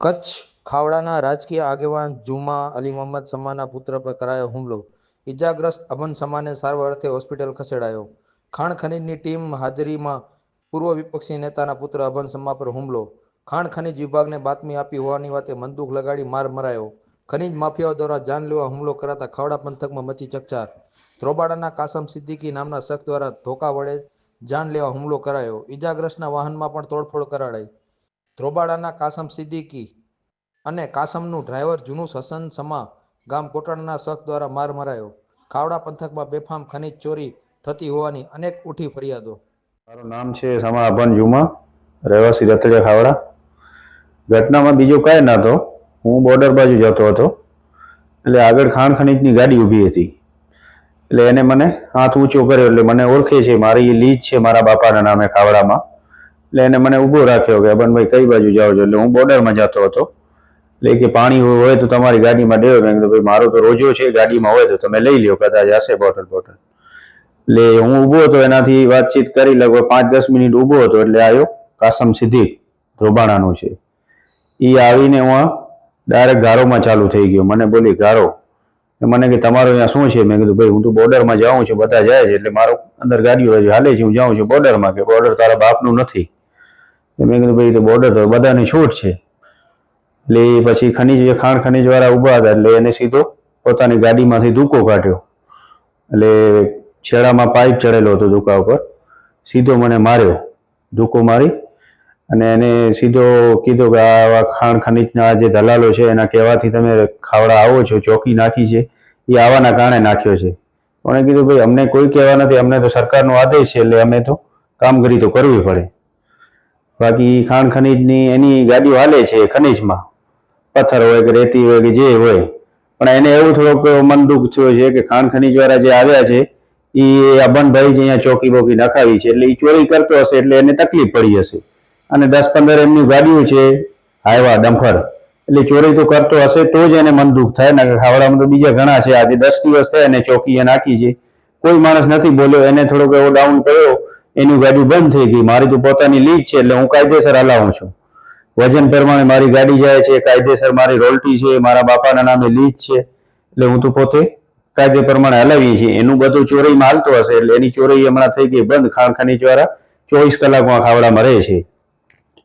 કચ્છ ખાવડાના રાજકીય આગેવાન જુમા અલી મોહમ્મદ સમાના પુત્ર પર કરાયો હુમલો. ઈજાગ્રસ્ત અભન સમાને સારવાર અર્થે હોસ્પિટલ ખસેડાયો. ખાણ ખનીજની ટીમ હાજરીમાં પૂર્વ વિપક્ષી નેતાના પુત્ર અભન સમા પર હુમલો. ખાણ ખનીજ વિભાગને બાતમી આપી હોવાની વાતે બંદૂક લગાડી માર મરાયો. ખનીજ માફિયાઓ દ્વારા જાનલેવા હુમલો કરાતા ખાવડા પંથકમાં મચી ચકચાર. ધ્રોબાડાના કાસમ સિદ્દીકી નામના શખ્સ દ્વારા ધોકા વડે જાનલેવા હુમલો કરાયો. ઈજાગ્રસ્તના વાહનમાં પણ તોડફોડ કરાડાઈ. ધ્રોબાડાના કાસમ સિદ્દીકી અને કાસમનું ડ્રાઈવર જૂનું સસન સમા ગામ કોટણના શખ દ્વારા માર મરાયો. ખાવડા પંથકમાં બેફામ ખનીજ ચોરી થતી હોવાની અનેક ઉઠી ફરિયાદો. મારું નામ છે સમા અભન જુમા, રહેવાસી રતડિયા ખાવડા. ઘટનામાં બીજો કાંઈ નહોતો હું બોર્ડર બાજુ જતો હતો. એટલે આગળ ખાણ ખનીજની ગાડી ઊભી હતી. એટલે એને મને હાથ ઊંચો કર્યો. એટલે મને ઓળખે છે. મારી લીજ છે મારા બાપાના નામે ખાવડામાં. એટલે એને મને ઊભો રાખ્યો કે અબનભાઈ કઈ બાજુ જાઓ છો? એટલે હું બોર્ડરમાં જતો હતો. એટલે કે, પાણી હોય તો તમારી ગાડીમાં દેવો મેં કીધું, ભાઈ, મારો તો રોજો છે, ગાડીમાં હોય તો તમે લઈ લ્યો, કદાચ હશે બોટલ બોટલ. એટલે હું ઊભો હતો, એનાથી વાતચીત કરી લગભગ પાંચ દસ મિનિટ ઊભો હતો, એટલે આવ્યો કાસમ સિદ્દીક ધ્રોબાણાનું છે. એ આવીને હું ડાયરેક્ટ ગારોમાં ચાલુ થઈ ગયો. મને બોલી, ગારો. મને કે, તમારો અહીંયા શું છે? મેં કીધું, ભાઈ, હું તો બોર્ડરમાં જાઉં છું, બધા જાય છે, એટલે મારો અંદર ગાડીઓ હાલે છે, હું જાઉં છું બોર્ડરમાં, કે બોર્ડર તારા બાપનું નથી. મેં કીધું, ભાઈ તો બોર્ડર તો બધાની છૂટ છે. એટલે પછી ખનીજ ખાણ ખનીજ વાળા ઊભા હતા, એટલે એને સીધો પોતાની ગાડીમાંથી ધૂકો કાઢ્યો. એટલે છેડામાં પાઇપ ચડેલો હતો ધૂકા ઉપર. સીધો મને માર્યો, ધૂકો મારી અને એને સીધો કીધો કે આવા ખાણ ખનીજના જે દલાલો છે, એના કહેવાથી તમે ખાવડા આવો છો, ચોકી નાખી છે. એ આવાના કારણે નાખ્યો છે. પણ કીધું, ભાઈ, અમને કોઈ કહેવા નથી, અમને તો સરકારનો આદેશ છે, એટલે અમે તો કામગીરી તો કરવી પડે. બાકી ખાણ ખનીજની એની ગાડીઓ હાલે છે ખનીજમાં. પથ્થર હોય કે રેતી હોય કે જે હોય. પણ એને એવું થોડોક મન દુઃખ થયો છે કે ખાણ ખનીજ વાળા જે આવ્યા છે એ અબનભાઈ જે અહીંયા ચોકી બોકી નખાવી છે, એટલે એ ચોરી કરતો હશે એટલે એને તકલીફ પડી હશે. અને દસ પંદર એમની ગાડીઓ છે, હાઈવા ડમ્ફર એટલે ચોરી તો કરતો હશે તો જ એને મન દુઃખ થાય ને ખાવડામાં તો બીજા ઘણા છે. આજે દસ દિવસ થયા એને ચોકી એ નાખી છે. કોઈ માણસ નથી બોલ્યો, એને થોડોક એવો ડાઉન કર્યો એની ગાડી બંધ થઈ ગઈ. મારી તો પોતાની લીજ છે એટલે હું કાયદેસર હલાવું છું. વજન પ્રમાણે મારી ગાડી જાય છે, કાયદેસર મારી રોલટી છે, મારા બાપાના નામે લીજ છે. એટલે હું તો પોતે કાયદે પ્રમાણે હલાવીએ છીએ. એનું બધું ચોરીમાં માલતો હશે એટલે એની ચોરી હમણાં થઈ ગઈ બંધ. ખાણ દ્વારા ચોવીસ કલાકમાં ખાવડામાં રહે છે.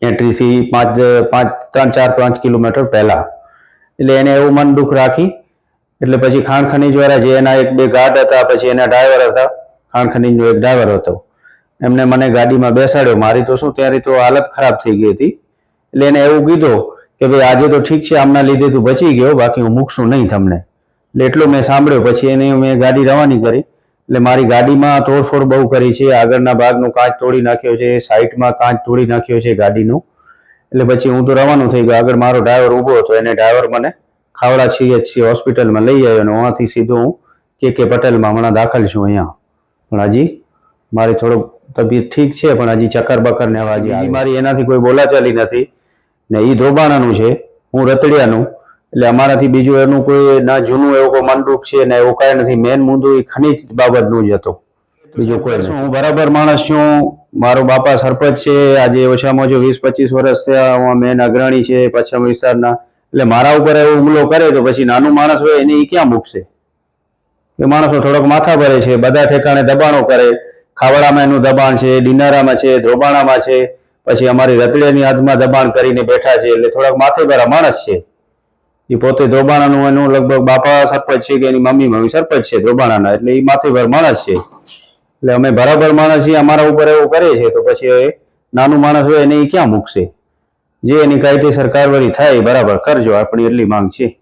એન્ટ્રીથી પાંચ પાંચ, ત્રણ, ચાર, પાંચ કિલોમીટર પહેલા. એટલે એને એવું મન દુઃખ રાખી. એટલે પછી ખાણ ખનીજ વાળા જે એના એક બે ગાર્ડ હતા, પછી એના ડ્રાઈવર હતા, ખાણ ખનીજનો એક ડ્રાઈવર હતો. એમને મને ગાડીમાં બેસાડ્યો. મારી તો શું ત્યારે તો હાલત ખરાબ થઈ ગઈ હતી. એટલે એને એવું કીધું કે ભાઈ, આજે તો ઠીક છે, આમના લીધે તું બચી ગયો, બાકી હું મૂકશું નહીં તમને. એટલે એટલું મેં સાંભળ્યો. પછી એને મેં ગાડી રવાની કરી. એટલે મારી ગાડીમાં તોડફોડ બહુ કરી છે. આગળના ભાગનું કાચ તોડી નાખ્યો છે, સાઈડમાં કાચ તોડી નાખ્યો છે ગાડીનું. એટલે પછી હું તો રવાનું થઈ ગયો. આગળ મારો ડ્રાઈવર ઊભો હતો. એને ડ્રાઈવર મને ખાવડા છીએ છીએ હોસ્પિટલમાં લઈ આવ્યો અને ત્યાંથી સીધો હું કે કે પટેલમાં હમણાં દાખલ છું અહીંયા. પણ હજી, મારે થોડુંક તબિયત ઠીક છે પણ હજી ચક્કર બકર ને એવા હજી મારી એનાથી કોઈ બોલાચાલી નથી ને એ ધોબાણાનું છે હું રતડિયાનું. એટલે અમારાથી બીજું એનું કોઈ ના જૂનું એવું કોઈ મનદુખ છે ને એવું કાંઈ નથી. મેન મુદ્દો એ ખનીજ બાબતનું જ હતો. બીજું કોઈ. હું બરાબર માણસ છું મારો બાપા સરપંચ છે આજે ઓછામાં ઓછું વીસ પચીસ વર્ષ થયા હું મેન અગ્રણી છે પશ્ચિમ વિસ્તારના. એટલે મારા ઉપર એવો હુમલો કરે તો પછી નાનું માણસ હોય એને એ ક્યાં મૂકશે? એ માણસો થોડોક માથા ભરે છે બધા ઠેકાણે દબાણો કરે. ખાવડામાં એનું દબાણ છે ડિનારામાં છે, ધ્રોબાણામાં છે. પછી અમારી રતડિયાની હાથમાં દબાણ કરીને બેઠા છે, એટલે થોડાક માથેભરા માણસ છે. એ પોતે ધ્રોબાણાનું એનું લગભગ બાપા સરપંચ છે કે એની મમ્મી મમ્મી સરપંચ છે ધ્રોબાણાના, એટલે એ માથેભર માણસ છે. એટલે અમે બરાબર માણસ છીએ, અમારા ઉપર એવું કરે છે, તો પછી એ નાનું માણસ હોય એને એ ક્યાં મૂકશે? જે એની કાયદેસર કારવારી થાય બરાબર કરજો, આપણી એટલી માંગ છે.